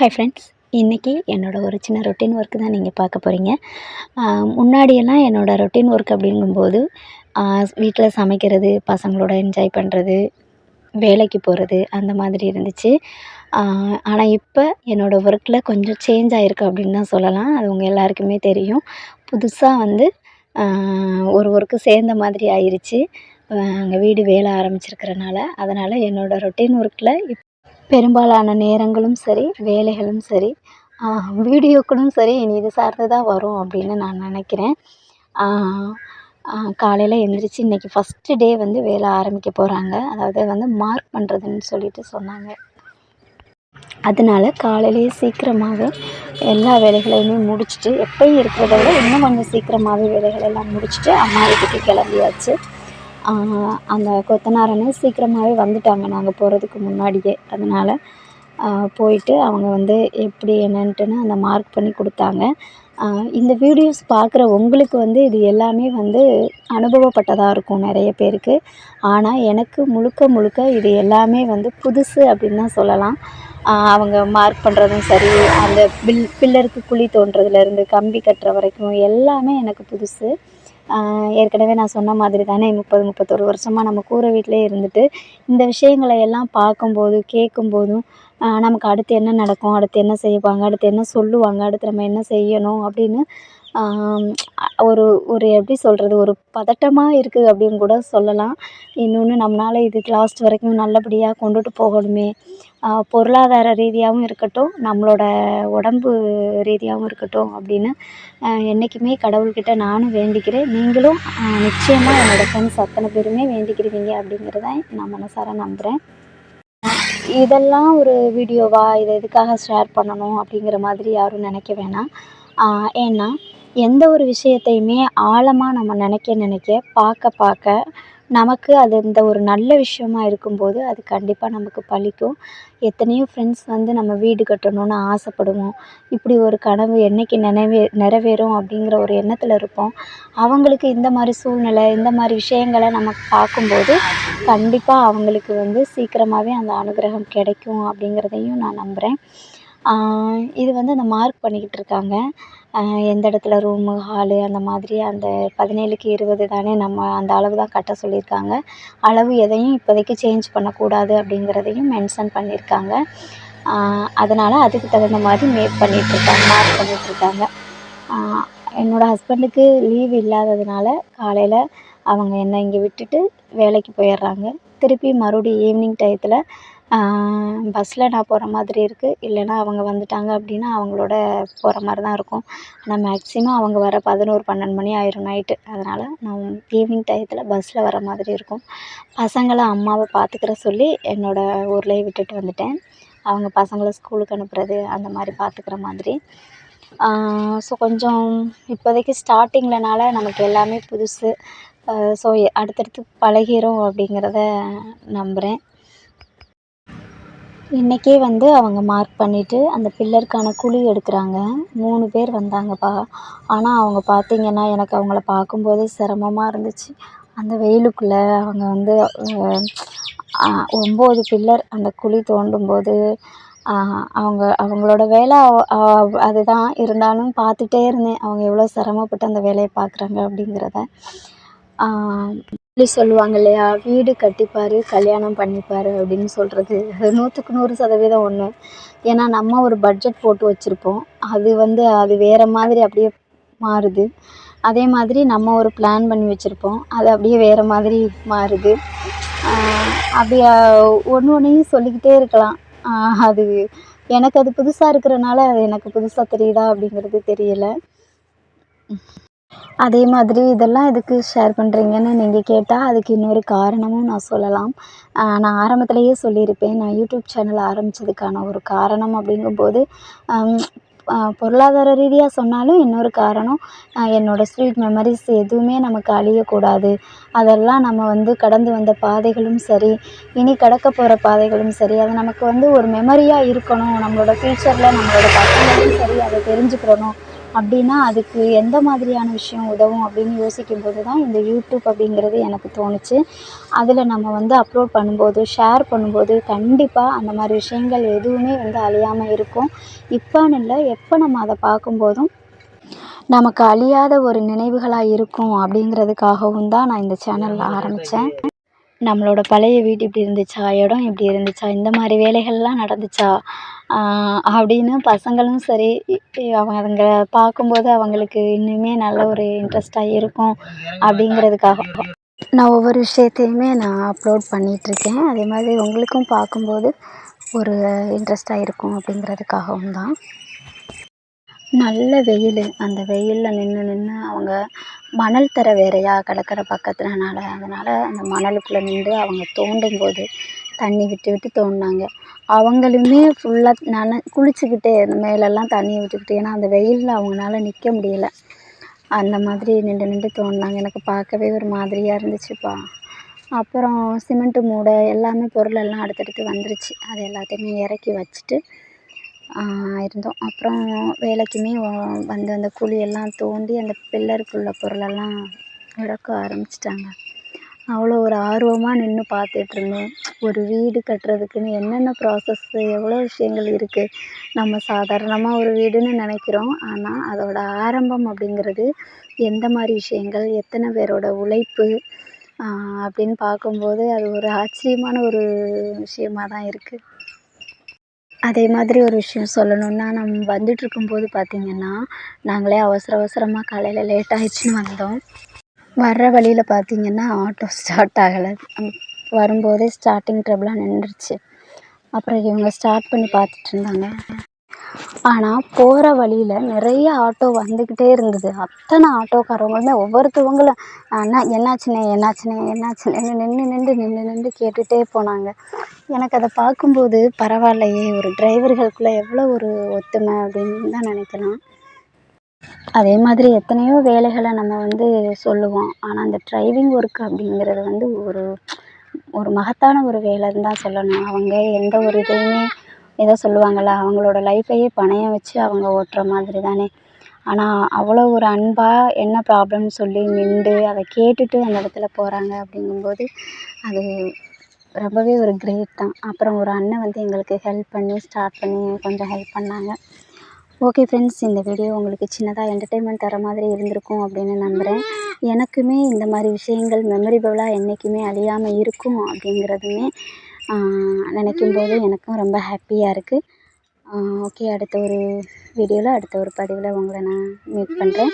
Hi friends இன்றைக்கி என்னோடய ஒரு சின்ன ரொட்டீன் ஒர்க்கு தான் நீங்கள் பார்க்க போகிறீங்க முன்னாடியெல்லாம் என்னோடய ரொட்டீன் ஒர்க் அப்படிங்கும்போது வீட்டில் சமைக்கிறது பசங்களோட என்ஜாய் பண்ணுறது வேலைக்கு போகிறது அந்த மாதிரி இருந்துச்சு. ஆனால் இப்போ என்னோடய ஒர்க்கில் கொஞ்சம் சேஞ்ச் ஆகிருக்கு அப்படின்னு தான் சொல்லலாம். அது உங்கள் எல்லாருக்குமே தெரியும். புதுசாக வந்து ஒரு ஒர்க்கு சேர்ந்த மாதிரி ஆயிடுச்சு அங்கே வீடு வேலை ஆரம்பிச்சிருக்கிறனால. அதனால் என்னோடய ரொட்டீன் ஒர்க்கில் இப் பெரும்பாலான நேரங்களும் சரி வேலைகளும் சரி வீடியோக்களும் சரி இனி இது சார்ந்து தான் வரும் அப்படின்னு நான் நினைக்கிறேன். காலையில் எழுந்திரிச்சி இன்றைக்கி ஃபஸ்ட்டு டே வந்து வேலை ஆரம்பிக்க போகிறாங்க அதாவது வந்து மார்க் பண்ணுறதுன்னு சொல்லிட்டு சொன்னாங்க. அதனால காலையிலேயே சீக்கிரமாகவே எல்லா வேலைகளையுமே முடிச்சுட்டு எப்பயும் இருக்கிறத விட இன்னும் கொஞ்சம் சீக்கிரமாகவே வேலைகளெல்லாம் முடிச்சுட்டு அம்மா வீட்டுக்கு கிளம்பியாச்சு. அந்த கொத்தனாரனே சீக்கிரமாகவே வந்துட்டாங்க. நாங்கள் போகிறதுக்கு முன்னாடியே. அதனால் போயிட்டு அவங்க வந்து எப்படி என்னன்ட்டுன்னு அந்த மார்க் பண்ணி கொடுத்தாங்க. இந்த வீடியோஸ் பார்க்குற உங்களுக்கு வந்து இது எல்லாமே வந்து அனுபவப்பட்டதாக இருக்கும் நிறைய பேருக்கு. ஆனால் எனக்கு முழுக்க முழுக்க இது எல்லாமே வந்து புதுசு அப்படின்னு தான் சொல்லலாம். அவங்க மார்க் பண்ணுறதும் சரி அந்த பில் பில்லருக்கு குழி தோன்றதுலேருந்து கம்பி கட்டுற வரைக்கும் எல்லாமே எனக்கு புதுசு. ஏற்கனவே நான் சொன்ன மாதிரி தானே முப்பது முப்பத்தொரு வருஷமாக நம்ம கூரை வீட்டிலே இருந்துட்டு இந்த விஷயங்களை எல்லாம் பார்க்கும்போது கேட்கும்போதும் நமக்கு அடுத்து என்ன நடக்கும் அடுத்து என்ன செய்வாங்க அடுத்து என்ன சொல்லுவாங்க அடுத்து நம்ம என்ன செய்யணும் அப்படின்னு ஒரு ஒரு எப்படி சொல்கிறது ஒரு பதட்டமாக இருக்குது அப்படின்னு கூட சொல்லலாம். இன்னொன்று நம்மளால் இதுக்கு லாஸ்ட் வரைக்கும் நல்லபடியாக கொண்டுட்டு போகணுமே. பொருளாதார ரீதியாகவும் இருக்கட்டும் நம்மளோட உடம்பு ரீதியாகவும் இருக்கட்டும் அப்படின்னு என்றைக்குமே கடவுள்கிட்ட நானும் வேண்டிக்கிறேன். நீங்களும் நிச்சயமாக என்னோடய ஃப்ரெண்ட்ஸ் அத்தனை பேருமே வேண்டிக்கிருவீங்க அப்படிங்கிறத நான் மனசார நம்புகிறேன் இதெல்லாம் ஒரு வீடியோவா இதை எதுக்காக ஷேர் பண்ணணும் அப்படிங்கிற மாதிரி யாரும் நினைக்க வேணாம். ஏன்னா எந்த ஒரு விஷயத்தையுமே ஆழமாக நம்ம நினைக்க நினைக்க பார்க்க பார்க்க நமக்கு அது இந்த ஒரு நல்ல விஷயமா இருக்கும்போது அது கண்டிப்பாக நமக்கு பலிக்கும் எத்தனையோ ஃப்ரெண்ட்ஸ் வந்து நம்ம வீடு கட்டணும்னு ஆசைப்படுவோம். இப்படி ஒரு கனவு என்றைக்கு நினைவே நிறைவேறும் அப்படிங்கிற ஒரு எண்ணத்தில் இருப்போம். அவங்களுக்கு இந்த மாதிரி சூழ்நிலை இந்த மாதிரி விஷயங்களை நம்ம பார்க்கும்போது கண்டிப்பாக அவங்களுக்கு வந்து சீக்கிரமாகவே அந்த அனுகிரகம் கிடைக்கும் அப்படிங்கிறதையும் நான் நம்புகிறேன் இது வந்து அந்த மார்க் பண்ணிக்கிட்டு இருக்காங்க எந்த இடத்துல ரூமு ஹாலு அந்த மாதிரி அந்த பதினேழுக்கு இருபது தானே நம்ம அந்த அளவு தான் கட்ட சொல்லியிருக்காங்க. அளவு எதையும் இப்போதைக்கு சேஞ்ச் பண்ணக்கூடாது அப்படிங்கிறதையும் மென்ஷன் பண்ணியிருக்காங்க. அதனால் அதுக்கு தகுந்த மாதிரி மேக் பண்ணிகிட்ருக்காங்க மார்க் பண்ணிகிட்ருக்காங்க என்னோடய ஹஸ்பண்டுக்கு லீவ் இல்லாததுனால காலையில் அவங்க என்னை இங்கே விட்டுட்டு வேலைக்கு போயிடுறாங்க. திருப்பி மறுபடியும் ஈவினிங் டயத்தில் பஸ்ஸில் நான் போகிற மாதிரி இருக்குது இல்லைன்னா அவங்க வந்துட்டாங்க அப்படின்னா அவங்களோட போகிற மாதிரி தான் இருக்கும். ஆனால் மேக்ஸிமம் அவங்க வர பதினோரு பன்னெண்டு மணி ஆயிடும் நைட்டு அதனால் நான் ஈவினிங் டயத்தில் பஸ்ஸில் வர மாதிரி இருக்கும். பசங்களை அம்மாவை பார்த்துக்கிற சொல்லி என்னோடய ஊர்லேயே விட்டுட்டு வந்துட்டேன். அவங்க பசங்களை ஸ்கூலுக்கு அனுப்புகிறது அந்த மாதிரி பார்த்துக்கிற மாதிரி. ஸோ கொஞ்சம் இப்போதைக்கு ஸ்டார்டிங்லனால நமக்கு எல்லாமே புதுசு. ஸோ அடுத்தடுத்து பழகிரும் அப்படிங்கிறத நம்புகிறேன் இன்றைக்கே வந்து அவங்க மார்க் பண்ணிவிட்டு அந்த பில்லருக்கான குழி எடுக்கிறாங்க. மூணு பேர் வந்தாங்கப்பா. ஆனால் அவங்க பார்த்திங்கன்னா எனக்கு அவங்கள பார்க்கும்போதே சிரமமா இருந்துச்சு. அந்த வெயிலுக்குள்ளே அவங்க வந்து ஒம்பது பில்லர் அந்த குழி தோண்டும்போது அவங்க அவங்களோட வேலை அதுதான். இருந்தாலும் பார்த்துட்டே இருந்தேன். அவங்க எவ்வளோ சிரமப்பட்டு அந்த வேலையை பார்க்குறாங்க அப்படிங்கிறத. சொல்லுவாங்க இல்லையா? வீடு கட்டிப்பார் கல்யாணம் பண்ணிப்பார் அப்படின்னு சொல்கிறது அது நூற்றுக்கு நூறு சதவீதம் ஒன்று ஏன்னா நம்ம ஒரு பட்ஜெட் போட்டு வச்சுருப்போம். அது வந்து அது வேறு மாதிரி அப்படியே மாறுது. அதே மாதிரி நம்ம ஒரு பிளான் பண்ணி வச்சுருப்போம். அது அப்படியே வேறு மாதிரி மாறுது. அப்படியே ஒன்று ஒன்றையும் சொல்லிக்கிட்டே இருக்கலாம். அது எனக்கு அது புதுசாக இருக்கிறனால அது எனக்கு புதுசாக தெரியுதா அப்படிங்கிறது தெரியலை. அதே மாதிரி இதெல்லாம் எதுக்கு ஷேர் பண்ணுறீங்கன்னு நீங்கள் கேட்டால் அதுக்கு இன்னொரு காரணமும் நான் சொல்லலாம். நான் ஆரம்பத்திலேயே சொல்லியிருப்பேன். நான் யூடியூப் சேனல் ஆரம்பித்ததுக்கான ஒரு காரணம் அப்படிங்கும்போது பொருளாதார ரீதியாக சொன்னாலும் இன்னொரு காரணம் என்னோடய ஸ்வீட் மெமரிஸ் எதுவுமே நமக்கு அழியக்கூடாது. அதெல்லாம் நம்ம வந்து கடந்து வந்த பாதைகளும் சரி இனி கடக்க போகிற பாதைகளும் சரி அது நமக்கு வந்து ஒரு மெமரியாக இருக்கணும். நம்மளோட ஃப்யூச்சரில் நம்மளோட பசங்களும் சரி அதை தெரிஞ்சுக்கிறணும் அப்படின்னா அதுக்கு எந்த மாதிரியான விஷயம் உதவும் அப்படின்னு யோசிக்கும்போது தான் இந்த யூடியூப் அப்படிங்கிறது எனக்கு தோணுச்சு. அதில் நம்ம வந்து அப்லோட் பண்ணும்போது ஷேர் பண்ணும்போது கண்டிப்பாக அந்த மாதிரி விஷயங்கள் எதுவுமே வந்து அழியாமல் இருக்கும். இப்போன்னு இல்லை எப்போ நம்ம அதை பார்க்கும்போதும் நமக்கு அழியாத ஒரு நினைவுகளாக இருக்கும் அப்படிங்கிறதுக்காகவும் தான் நான் இந்த சேனலில் ஆரம்பித்தேன் நம்மளோட பழைய வீடு இப்படி இருந்துச்சா? இடம் இப்படி இருந்துச்சா? இந்த மாதிரி வேலைகள்லாம் நடந்துச்சா? அப்படின்னு பசங்களும் சரி அவங்க பார்க்கும்போது அவங்களுக்கு இன்னுமே நல்ல ஒரு இன்ட்ரெஸ்ட்டாக இருக்கும் அப்படிங்கிறதுக்காக. நான் ஒவ்வொரு விஷயத்தையுமே நான் அப்லோட் பண்ணிகிட்ருக்கேன் அதே மாதிரி உங்களுக்கும் பார்க்கும்போது ஒரு இன்ட்ரெஸ்ட்டாக இருக்கும் அப்படிங்கிறதுக்காகவும் தான். நல்ல வெயில். அந்த வெயிலில் நின்று நின்று அவங்க மணல் தரை வேறயா கடற்கரை பக்கத்துலனால. அதனால் அந்த மணலுக்குள்ளே நின்று அவங்க தோண்டும் போது தண்ணி விட்டு விட்டு தோண்டினாங்க. அவங்களுமே ஃபுல்லாக நன குளிச்சுக்கிட்டே அந்த மேலெல்லாம் தண்ணியை விட்டுக்கிட்டு. ஏன்னா அந்த வெயிலில் அவங்களால நிற்க முடியல. அந்த மாதிரி நின்று நின்று தோண்டினாங்க. எனக்கு பார்க்கவே ஒரு மாதிரியாக இருந்துச்சுப்பா. அப்புறம் சிமெண்ட்டு மூடை எல்லாமே பொருளெல்லாம் அடுத்தடுத்து வந்துருச்சு. அது எல்லாத்தையுமே இறக்கி வச்சுட்டு இருந்தோம். அப்புறம் வேலைக்குமே வந்து அந்த குழியெல்லாம் தோண்டி அந்த பில்லருக்குள்ள பொருளெல்லாம் இறக்க ஆரம்பிச்சிட்டாங்க. அவ்வளோ ஒரு ஆர்வமாக நின்று பார்த்துட்ருந்தேன் ஒரு வீடு கட்டுறதுக்குன்னு என்னென்ன ப்ராசஸ்ஸு எவ்வளோ விஷயங்கள் இருக்குது நம்ம சாதாரணமாக ஒரு வீடுன்னு நினைக்கிறோம். ஆனால் அதோட ஆரம்பம் அப்படிங்கிறது எந்த மாதிரி விஷயங்கள் எத்தனை பேரோட உழைப்பு அப்படின்னு பார்க்கும்போது அது ஒரு ஆச்சரியமான ஒரு விஷயமா தான் இருக்குது அதே மாதிரி ஒரு விஷயம் சொல்லணுன்னா நம்ம வந்துட்டுருக்கும்போது பார்த்திங்கன்னா நாங்களே அவசர அவசரமாக காலையில் லேட் ஆகிடுச்சின்னு வந்தோம். வர்ற வழியில் பார்த்திங்கன்னா ஆட்டோ ஸ்டார்ட் ஆகலை. வரும்போதே ஸ்டார்டிங் ட்ரபிளாக நின்றுச்சு அப்புறம் இவங்க ஸ்டார்ட் பண்ணி பார்த்துட்ருந்தாங்க ஆனால் போகிற வழியில் நிறைய ஆட்டோ வந்துக்கிட்டே இருந்தது. அத்தனை ஆட்டோக்காரவங்களுமே ஒவ்வொருத்தவங்களும் அண்ணா என்னாச்சுண்ணே என்னாச்சுண்ணே என்னாச்சுண்ணேன்னு நின்று நின்று நின்று நின்று கேட்டுகிட்டே போனாங்க. எனக்கு அதை பார்க்கும்போது பரவாயில்லையே ஒரு டிரைவர்களுக்குள்ளே எவ்வளோ ஒரு ஒத்துமை அப்படின்னு தான் நினைக்கலாம். அதே மாதிரி எத்தனையோ வேலைகளை நம்ம வந்து சொல்லுவோம். ஆனால் அந்த டிரைவிங் ஒர்க் அப்படிங்கிறது வந்து ஒரு ஒரு மகத்தான ஒரு வேலைன்னு தான் சொல்லணும். அவங்க எந்த ஒரு இதையுமே ஏதோ சொல்லுவாங்கள்ல அவங்களோட லைஃப்பையே பணயம் வச்சு அவங்க ஓட்டுற மாதிரி தானே ஆனால் அவ்வளோ ஒரு அன்பாக என்ன ப்ராப்ளம்னு சொல்லி நின்று அதை கேட்டுட்டு அந்த இடத்துல போகிறாங்க அப்படிங்கும்போது அது ரொம்பவே ஒரு கிரேட் தான். அப்புறம் ஒரு அண்ணன் வந்து எங்களுக்கு ஹெல்ப் பண்ணி ஸ்டார்ட் பண்ணி கொஞ்சம் ஹெல்ப் பண்ணாங்க. ஓகே ஃப்ரெண்ட்ஸ் இந்த வீடியோ உங்களுக்கு சின்னதாக என்டர்டெயின்மெண்ட் தர மாதிரி இருந்திருக்கும் அப்படின்னு நம்புகிறேன் எனக்குமே இந்த மாதிரி விஷயங்கள் மெமரிபுளாக என்றைக்குமே அழியாமல் இருக்கும் அப்படிங்கிறதுமே நினைக்கும் போது எனக்கும் ரொம்ப ஹாப்பியாக இருக்குது ஓகே அடுத்த ஒரு வீடியோவில் அடுத்த ஒரு பதிவில் உங்களை நான் மீட் பண்ணுறேன்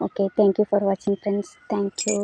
ஓகே தேங்க்யூ ஃபார் வாட்சிங் ஃப்ரெண்ட்ஸ் தேங்க்யூ